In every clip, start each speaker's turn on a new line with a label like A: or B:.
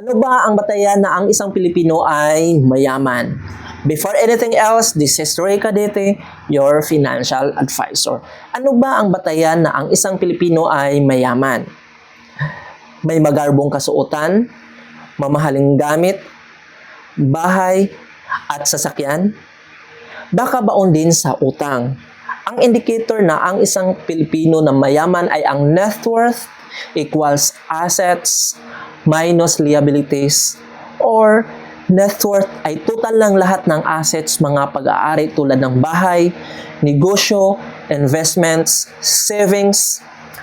A: Ano ba ang batayan na ang isang Pilipino ay mayaman? Before anything else, this is Ray Cadete, your financial advisor. Ano ba ang batayan na ang isang Pilipino ay mayaman? May magarbong kasuotan, mamahaling gamit, bahay, at sasakyan? Baka baon din sa utang. Ang indicator na ang isang Pilipino na mayaman ay ang net worth equals assets minus liabilities or net worth ay total ng lahat ng assets mga pag-aari tulad ng bahay, negosyo, investments, savings,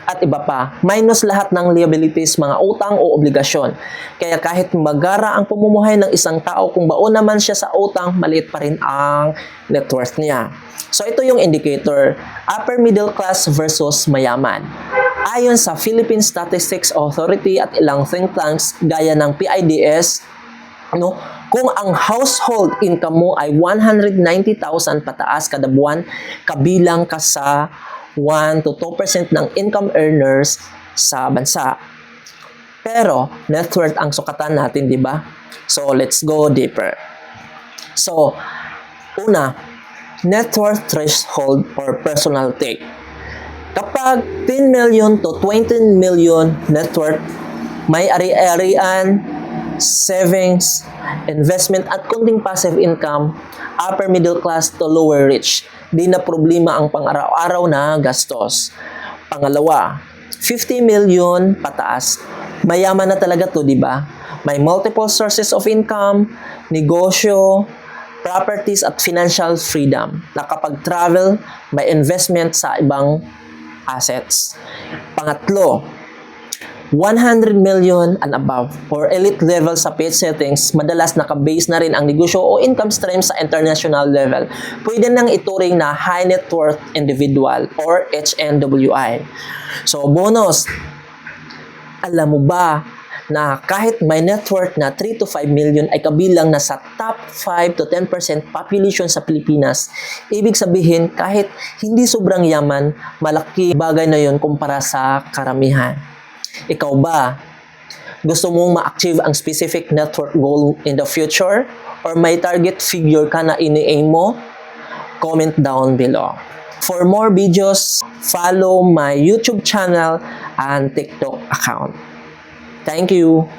A: at iba pa. Minus lahat ng liabilities, mga utang o obligasyon. Kaya kahit magara ang pamumuhay ng isang tao, kung baon naman siya sa utang, maliit pa rin ang net worth niya. So ito yung indicator, upper middle class versus mayaman. Ayon sa Philippine Statistics Authority at ilang think tanks gaya ng PIDS, no, kung ang household income mo ay 190,000 pataas kada buwan, kabilang ka sa 1 to 2% ng income earners sa bansa. Pero net worth ang sukatan natin, di ba? So let's go deeper. So, una, net worth threshold or personal take. Kapag 10 million to 20 million net worth, may ari-arian, savings, investment at kunting passive income, upper middle class to lower rich. Di na problema ang pang-araw-araw na gastos. Pangalawa, 50 million pataas. Mayaman na talaga to, di ba? May multiple sources of income, negosyo, properties at financial freedom. Nakapag-travel, may investment sa ibang assets. Pangatlo, 100 million and above for elite level sa page settings, madalas nakabase na rin ang negosyo o income stream sa international level. Pwede nang ituring na high net worth individual or HNWI. So bonus, alam mo ba na kahit may net worth na 3 to 5 million ay kabilang na sa top 5 to 10% population sa Pilipinas. Ibig sabihin, kahit hindi sobrang yaman, malaki bagay na yon kumpara sa karamihan. Ikaw ba, gusto mong ma-achieve ang specific network goal in the future? Or may target figure ka na ini-aim mo? Comment down below. For more videos, follow my YouTube channel and TikTok account. Thank you.